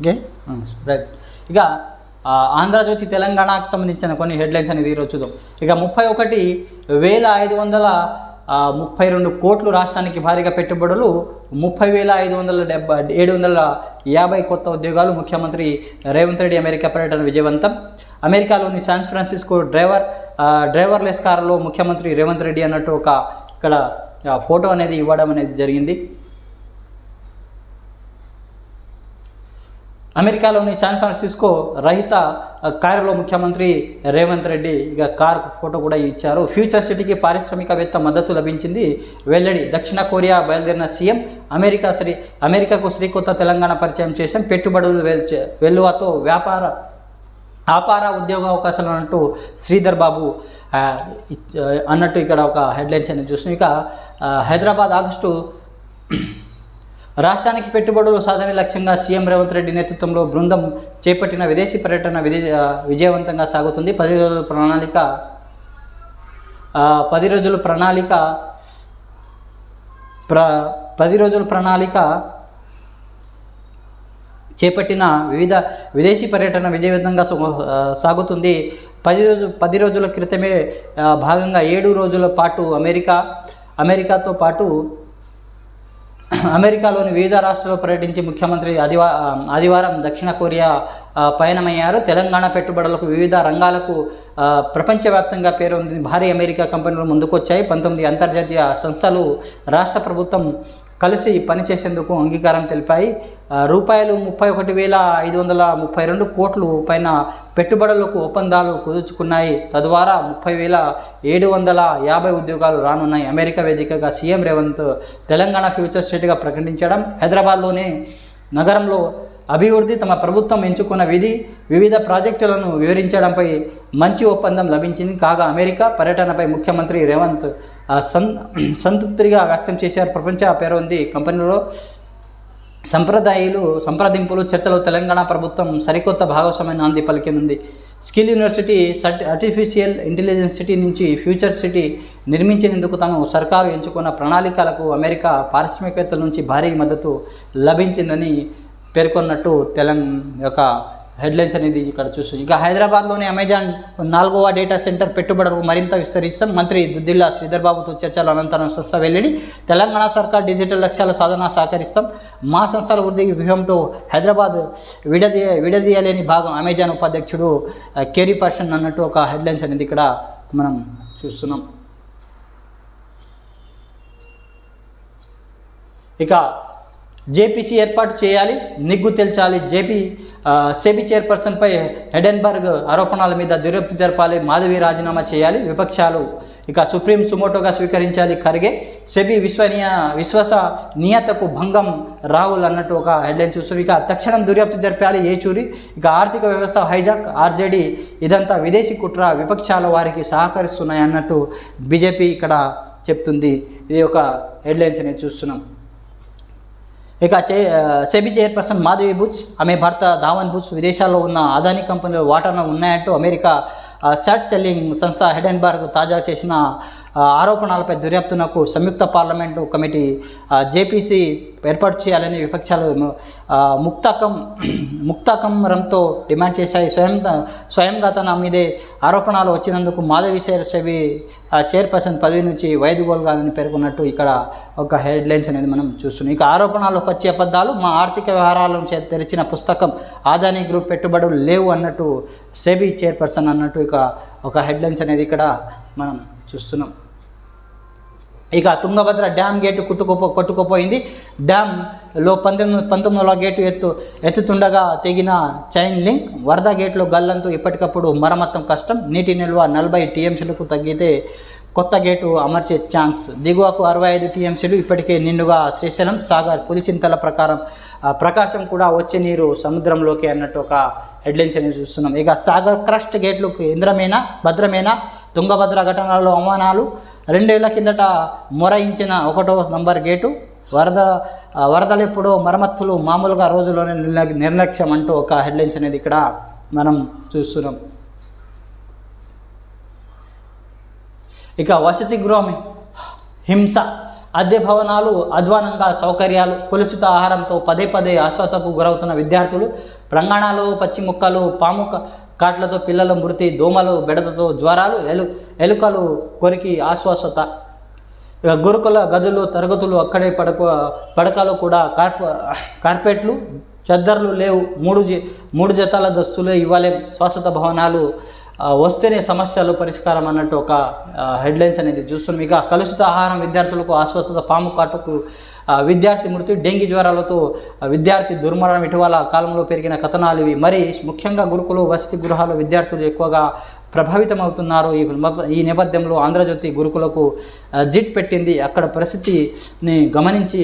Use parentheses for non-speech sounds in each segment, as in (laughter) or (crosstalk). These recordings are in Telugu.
ఓకే? Hmm. రైట్ ఇక ఆంధ్రజ్యోతి తెలంగాణకు సంబంధించిన కొన్ని హెడ్లైన్స్ అనేది ఈరోజు చూద్దాం. ఇక ముప్పై ఒకటి వేల ఐదు వందల ముప్పై రెండు కోట్లు రాష్ట్రానికి భారీగా పెట్టుబడులు ముప్పై వేల ఐదు వందల డెబ్బై ఏడు వందల యాభై కొత్త ఉద్యోగాలు ముఖ్యమంత్రి రేవంత్ రెడ్డి అమెరికా పర్యటన విజయవంతం. అమెరికాలోని శాన్ ఫ్రాన్సిస్కో డ్రైవర్ డ్రైవర్లెస్ కారులో ముఖ్యమంత్రి రేవంత్ రెడ్డి అన్నట్టు ఒక ఇక్కడ ఫోటో అనేది ఇవ్వడం అనేది జరిగింది. అమెరికాలోని శాన్ ఫ్రాన్సిస్కో రహిత కారులో ముఖ్యమంత్రి రేవంత్ రెడ్డి ఇక కార్ ఫోటో కూడా ఇచ్చారు. ఫ్యూచర్ సిటీకి పారిశ్రామికవేత్త మద్దతు లభించింది. వెల్లడి దక్షిణ కొరియా బయలుదేరిన సీఎం అమెరికా శ్రీ అమెరికాకు శ్రీకొత్త తెలంగాణ పరిచయం చేసాం పెట్టుబడులు వెల్లువతో వ్యాపార ఆపార ఉద్యోగ అవకాశాలు అన్నట్టు శ్రీధర్ బాబు అన్నట్టు ఇక్కడ ఒక హెడ్లైన్స్ అనేది చూస్తున్నాం. ఇక హైదరాబాద్ ఆగస్టు రాష్ట్రానికి పెట్టుబడులు సాధన లక్ష్యంగా సీఎం రేవంత్ రెడ్డి నేతృత్వంలో బృందం చేపట్టిన విదేశీ పర్యటన విజయ విజయవంతంగా సాగుతుంది. పది రోజుల ప్రణాళిక పది రోజుల ప్రణాళిక ప్ర పది రోజుల ప్రణాళిక చేపట్టిన వివిధ విదేశీ పర్యటన విజయవంతంగా సాగుతుంది. పది రోజు పది రోజుల క్రితమే భాగంగా ఏడు రోజుల పాటు అమెరికా అమెరికాతో పాటు అమెరికాలోని వివిధ రాష్ట్రాల్లో పర్యటించి ముఖ్యమంత్రి ఆదివా ఆదివారం దక్షిణ కొరియా పయనమయ్యారు. తెలంగాణ పెట్టుబడులకు వివిధ రంగాలకు ప్రపంచవ్యాప్తంగా పేరొందిన భారీ అమెరికా కంపెనీలు ముందుకొచ్చాయి. పంతొమ్మిది అంతర్జాతీయ సంస్థలు రాష్ట్ర ప్రభుత్వం కలిసి పనిచేసేందుకు అంగీకారం తెలిపాయి. రూపాయలు ముప్పై ఒకటి వేల ఐదు వందల ముప్పై రెండు కోట్లు పైన పెట్టుబడులకు ఒప్పందాలు కుదుర్చుకున్నాయి. తద్వారా ముప్పై వేల ఏడు వందల యాభై ఉద్యోగాలు రానున్నాయి. అమెరికా వేదికగా సీఎం రేవంత్ తెలంగాణ ఫ్యూచర్ స్టేట్గా ప్రకటించడం హైదరాబాద్లోని నగరంలో అభివృద్ధి తమ ప్రభుత్వం ఎంచుకున్న విధి వివిధ ప్రాజెక్టులను వివరించడంపై మంచి ఒప్పందం లభించింది. కాగా అమెరికా పర్యటనపై ముఖ్యమంత్రి రేవంత్ సం సంతృప్తిగా వ్యక్తం చేశారు. ప్రపంచ పేరు ఉంది. కంపెనీలో సంప్రదాయాలు సంప్రదింపులు చర్చలు తెలంగాణ ప్రభుత్వం సరికొత్త భాగస్వామ్య నాంది పలికింది. స్కిల్ యూనివర్సిటీ సర్టి ఆర్టిఫిషియల్ ఇంటెలిజెన్స్ సిటీ నుంచి ఫ్యూచర్ సిటీ నిర్మించేందుకు తాను సర్కారు ఎంచుకున్న ప్రణాళికలకు అమెరికా పారిశ్రామికవేత్తల నుంచి భారీ మద్దతు లభించిందని పేర్కొన్నట్టు తెలంగాణ యొక్క హెడ్లైన్స్ అనేది ఇక్కడ చూస్తుంది. ఇక హైదరాబాద్లోని అమెజాన్ నాలుగవ డేటా సెంటర్ పెట్టుబడులకు మరింత విస్తరిస్తాం. మంత్రి దుద్దిల్లా శ్రీధర్ బాబుతో చర్చల అనంతరం సంస్థ వెల్లడి తెలంగాణ సర్కార్ డిజిటల్ లక్ష్యాల సాధన సహకరిస్తాం. మా సంస్థల వృద్ధి వ్యూహంతో హైదరాబాద్ విడదీ విడదీయలేని భాగం అమెజాన్ ఉపాధ్యక్షుడు కేరీ పర్సన్ అన్నట్టు ఒక హెడ్లైన్స్ అనేది ఇక్కడ మనం చూస్తున్నాం. ఇక జేపీసీ ఏర్పాటు చేయాలి నిగ్గు తెల్చాలి. జేపీ సెబీ చైర్పర్సన్పై హెడెన్బర్గ్ ఆరోపణల మీద దుర్యప్తి జరపాలి. మాధవి రాజీనామా చేయాలి. విపక్షాలు ఇక సుప్రీం సుమోటోగా స్వీకరించాలి ఖర్గే. సెబీ విశ్వనీయ విశ్వాస నియతకు భంగం రాహుల్ అన్నట్టు ఒక హెడ్లైన్ చూస్తుంది ఇక తక్షణం దుర్యాప్తు జరపాలి ఏచూరి. ఇక ఆర్థిక వ్యవస్థ హైజాక్ ఆర్జేడీ ఇదంతా విదేశీ కుట్ర విపక్షాల వారికి సహకరిస్తున్నాయి అన్నట్టు బీజేపీ ఇక్కడ చెప్తుంది. ఇది ఒక హెడ్లైన్స్ అనేది చూస్తున్నాం. ఇక చే సెబీ చైర్పర్సన్ మాధవి బుచ్ ఆమె భర్త ధావన్ బుచ్ విదేశాల్లో ఉన్న అదానీ కంపెనీలో వాటాలు ఉన్నాయంటూ అమెరికా షార్ట్ సెల్లింగ్ సంస్థ హెడెన్బర్గ్ తాజా చేసిన ఆరోపణలపై దర్యాప్తునకు సంయుక్త పార్లమెంటు కమిటీ జేపీసీ ఏర్పాటు చేయాలని విపక్షాలు ముక్తకం ముక్తాకం (clears throat) డిమాండ్ చేశాయి. స్వయం స్వయంగా తన మీదే ఆరోపణలు వచ్చినందుకు మాధవి సేర్ సెబీ చైర్పర్సన్ పదవి నుంచి వైదొలగాలని పేర్కొన్నట్టు ఇక్కడ ఒక హెడ్లైన్స్ అనేది మనం చూస్తున్నాం. ఇక ఆరోపణలకు వచ్చే అబద్ధాలు మా ఆర్థిక వ్యవహారాలను తెరిచిన పుస్తకం ఆదాని గ్రూప్ పెట్టుబడులు లేవు అన్నట్టు సెబీ చైర్పర్సన్ అన్నట్టు ఇక ఒక హెడ్లైన్స్ అనేది ఇక్కడ మనం చూస్తున్నాం. ఇక తుంగభద్ర డ్యామ్ గేటు కుట్టుకుపో కొట్టుకుపోయింది. డ్యామ్లో పంతొమ్మిది పంతొమ్మిదిలో గేటు ఎత్తు ఎత్తుతుండగా తెగిన చైన్ లింక్ వరద గేట్లో గల్లంతు ఇప్పటికప్పుడు మరమ్మతం కష్టం. నీటి నిల్వ నలభై టీఎంసీలకు తగ్గితే కొత్త గేటు అమర్చే ఛాన్స్. దిగువకు అరవై ఐదు టీఎంసీలు ఇప్పటికే నిండుగా శ్రీశైలం సాగర్ పులిచింతల ప్రకారం ప్రకాశం కూడా వచ్చే నీరు సముద్రంలోకి అన్నట్టు ఒక హెడ్లైన్స్ అనేది చూస్తున్నాం. ఇక సాగర్ క్రస్ట్ గేట్లు ఇంద్రమైన భద్రమైన తుంగభద్ర ఘటనలో అవమానాలు రెండేళ్ళ కిందట మొరయించిన ఒకటో నంబర్ గేటు వరద వరదలు ఎప్పుడో మరమ్మతులు మామూలుగా రోజుల్లోనే నిర్లక్ష్యం అంటూ ఒక హెడ్లైన్స్ అనేది ఇక్కడ మనం చూస్తున్నాం. ఇక వసతి గృహం హింస అద్దె భవనాలు అధ్వానంగా సౌకర్యాలు కలుషిత ఆహారంతో పదే పదే అస్వస్థకు గురవుతున్న విద్యార్థులు ప్రాంగణాలు పచ్చి ముక్కలు పాము కాట్లతో పిల్లల మృతి దోమలు బెడదతో జ్వరాలు ఎలు ఎలుకలు కొరికి ఆశ్వాసత. ఇక గురుకుల గదులు తరగతులు అక్కడే పడక పడకలు కూడా కార్ప కార్పెట్లు చద్దర్లు లేవు. మూడు జ మూడు జతాల దస్తులు ఇవ్వలేం. శాశ్వత భవనాలు వస్తేనే సమస్యలు పరిష్కారం అన్నట్టు ఒక హెడ్లైన్స్ అనేది చూస్తున్నాం. ఇక కలుషిత ఆహారం విద్యార్థులకు అస్వస్థత పాము కాటుకు విద్యార్థి మృతి డెంగీ జ్వరాలతో విద్యార్థి దుర్మరణం ఇటీవల కాలంలో పెరిగిన కథనాలు ఇవి. మరి ముఖ్యంగా గురుకులు వసతి గృహాలు విద్యార్థులు ఎక్కువగా ప్రభావితం అవుతున్నారు ఈ ఈ నేపథ్యంలో ఆంధ్రజ్యోతి గురుకులకు జిట్ పెట్టింది. అక్కడ పరిస్థితిని గమనించి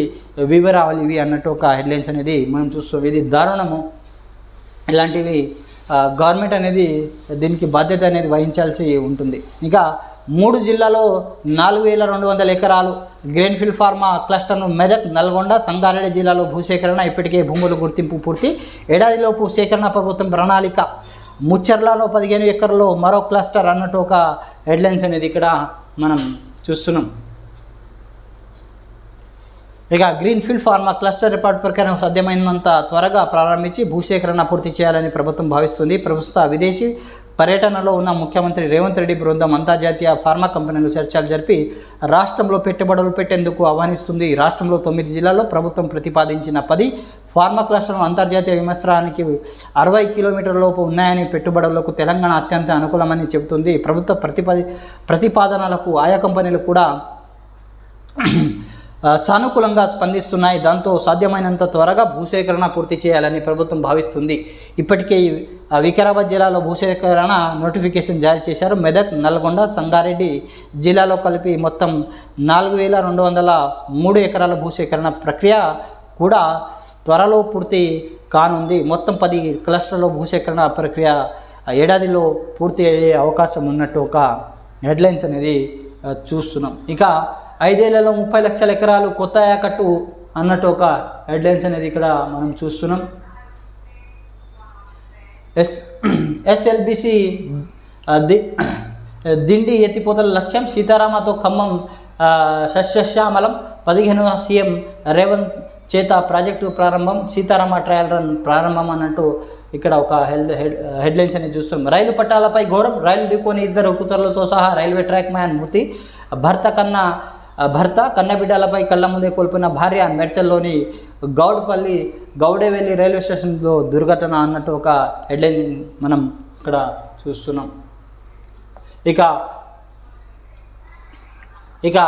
వివరాలు ఇవి అన్నట్టు ఒక హెడ్లైన్స్ అనేది మనం చూస్తాం ఇది దారుణము. ఇలాంటివి గవర్నమెంట్ అనేది దీనికి బాధ్యత అనేది వహించాల్సి ఉంటుంది. ఇంకా మూడు జిల్లాలో నాలుగు వేల రెండు వందల ఎకరాలు గ్రీన్ఫీల్డ్ ఫార్మా క్లస్టర్ను మెదక్ నల్గొండ సంగారెడ్డి జిల్లాలో భూసేకరణ ఇప్పటికే భూముల గుర్తింపు పూర్తి. ఏడాదిలోపు సేకరణ ప్రభుత్వం ప్రణాళిక. ముచ్చర్లలో పదిహేను ఎకరాల్లో మరో క్లస్టర్ అన్నట్టు ఒక హెడ్లైన్స్ అనేది ఇక్కడ మనం చూస్తున్నాం. ఇక గ్రీన్ఫీల్డ్ ఫార్మా క్లస్టర్ రిపోర్ట్ ప్రకారం సాధ్యమైనంత త్వరగా ప్రారంభించి భూసేకరణ పూర్తి చేయాలని ప్రభుత్వం భావిస్తుంది. ప్రస్తుత విదేశీ పర్యటనలో ఉన్న ముఖ్యమంత్రి రేవంత్ రెడ్డి బృందం అంతర్జాతీయ ఫార్మా కంపెనీలు చర్చలు జరిపి రాష్ట్రంలో పెట్టుబడులు పెట్టేందుకు ఆహ్వానిస్తుంది. రాష్ట్రంలో తొమ్మిది జిల్లాల్లో ప్రభుత్వం ప్రతిపాదించిన పది ఫార్మా క్లస్టర్లు అంతర్జాతీయ విమర్శనానికి అరవై కిలోమీటర్ల లోపు ఉన్నాయని పెట్టుబడులకు తెలంగాణ అత్యంత అనుకూలమని చెబుతుంది. ప్రభుత్వ ప్రతిపాది ప్రతిపాదనలకు ఆయా కంపెనీలు కూడా సానుకూలంగా స్పందిస్తున్నాయి. దాంతో సాధ్యమైనంత త్వరగా భూసేకరణ పూర్తి చేయాలని ప్రభుత్వం భావిస్తుంది. ఇప్పటికే వికారాబాద్ జిల్లాలో భూసేకరణ నోటిఫికేషన్ జారీ చేశారు. మెదక్ నల్గొండ సంగారెడ్డి జిల్లాలో కలిపి మొత్తం నాలుగు వేల రెండు వందల మూడు ఎకరాల భూసేకరణ ప్రక్రియ కూడా త్వరలో పూర్తి కానుంది. మొత్తం పది క్లస్టర్లో భూసేకరణ ప్రక్రియ ఏడాదిలో పూర్తి అయ్యే అవకాశం ఉన్నట్టు ఒక హెడ్లైన్స్ అనేది చూస్తున్నాం. ఇక ఐదేళ్ళలో ముప్పై లక్షల ఎకరాలు కొత్త యాకట్టు అన్నట్టు ఒక హెడ్లైన్స్ అనేది ఇక్కడ మనం చూస్తున్నాం. ఎస్ ఎస్ఎల్బిసి ది దిండి ఎత్తిపోతల లక్ష్యం సీతారామతో ఖమ్మం సస్యశ్యామలం పదిహేను సీఎం రేవంత్ చేత ప్రాజెక్టు ప్రారంభం సీతారామ ట్రయల్ రన్ ప్రారంభం అన్నట్టు ఇక్కడ ఒక హెడ్ హెడ్ హెడ్లైన్స్ అనేది చూస్తున్నాం. రైలు పట్టాలపై ఘోరం రైలు ఢీకొని ఇద్దరు కుతరులతో సహా రైల్వే ట్రాక్ మ్యాన్ మృతి భర్త కన్నా భర్త కన్నబిడ్డలపై కళ్ళ ముందే కోల్పోయిన భార్య మెడ్చల్లోని గౌడ్పల్లి గౌడేవెల్లి రైల్వే స్టేషన్లో దుర్ఘటన అన్నట్టు ఒక హెడ్లైన్ మనం ఇక్కడ చూస్తున్నాం. ఇక ఇక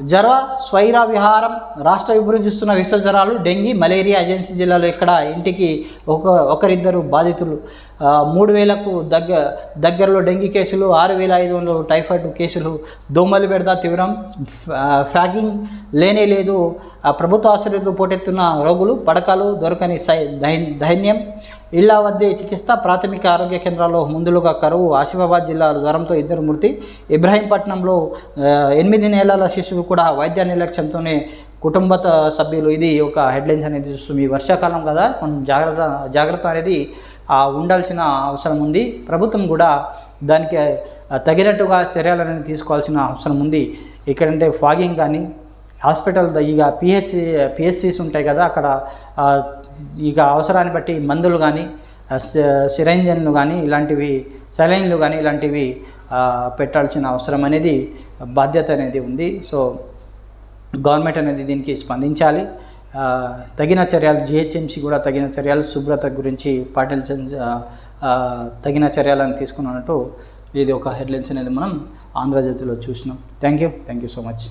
జ్వర స్వైర విహారం రాష్ట్ర విభజిస్తున్న విశ్వజ్వరాలు డెంగీ మలేరియా ఏజెన్సీ జిల్లాలో ఇక్కడ ఇంటికి ఒక ఒకరిద్దరు బాధితులు. మూడు వేలకు దగ్గ దగ్గరలో డెంగీ కేసులు ఆరు వేల ఐదు వందలు టైఫాయిడ్ కేసులు. దోమలు బెడద తీవ్రం ఫ్యాగింగ్ లేనే లేదు. ప్రభుత్వ ఆసుపత్రులు పోటెత్తున్న రోగులు పడకలు దొరకని సై దైన్ దైన్యం. ఇళ్ళ వద్దే చికిత్స ప్రాథమిక ఆరోగ్య కేంద్రాల్లో ముందులుగా కరువు ఆసిఫాబాద్ జిల్లా జ్వరంతో ఇద్దరు మృతి. ఇబ్రాహీంపట్నంలో ఎనిమిది నెలల శిశువు కూడా వైద్య నిర్లక్ష్యంతోనే కుటుంబ సభ్యులు. ఇది ఒక హెడ్లైన్స్ అనేది చూస్తుంది. ఈ వర్షాకాలం కదా మనం జాగ్రత్త జాగ్రత్త అనేది ఉండాల్సిన అవసరం ఉంది. ప్రభుత్వం కూడా దానికి తగినట్టుగా చర్యలు అనేది తీసుకోవాల్సిన అవసరం ఉంది. ఇక్కడంటే ఫాగింగ్ కానీ హాస్పిటల్ ఇక పిహెచ్ పిహెచ్సిస్ ఉంటాయి కదా అక్కడ ఇక అవసరాన్ని బట్టి మందులు కానీ సిరంజన్లు కానీ ఇలాంటివి సెలైన్లు కానీ ఇలాంటివి పెట్టాల్సిన అవసరం అనేది బాధ్యత అనేది ఉంది. సో గవర్నమెంట్ అనేది దీనికి స్పందించాలి. తగిన చర్యలు జిహెచ్ఎంసీ కూడా తగిన చర్యలు శుభ్రత గురించి పాటించాల్సిన తగిన చర్యలను తీసుకున్నట్టు ఇది ఒక హెడ్లైన్స్ అనేది మనం ఆంధ్రజ్యోతిలో చూసినాం. Thank you. Thank you so much.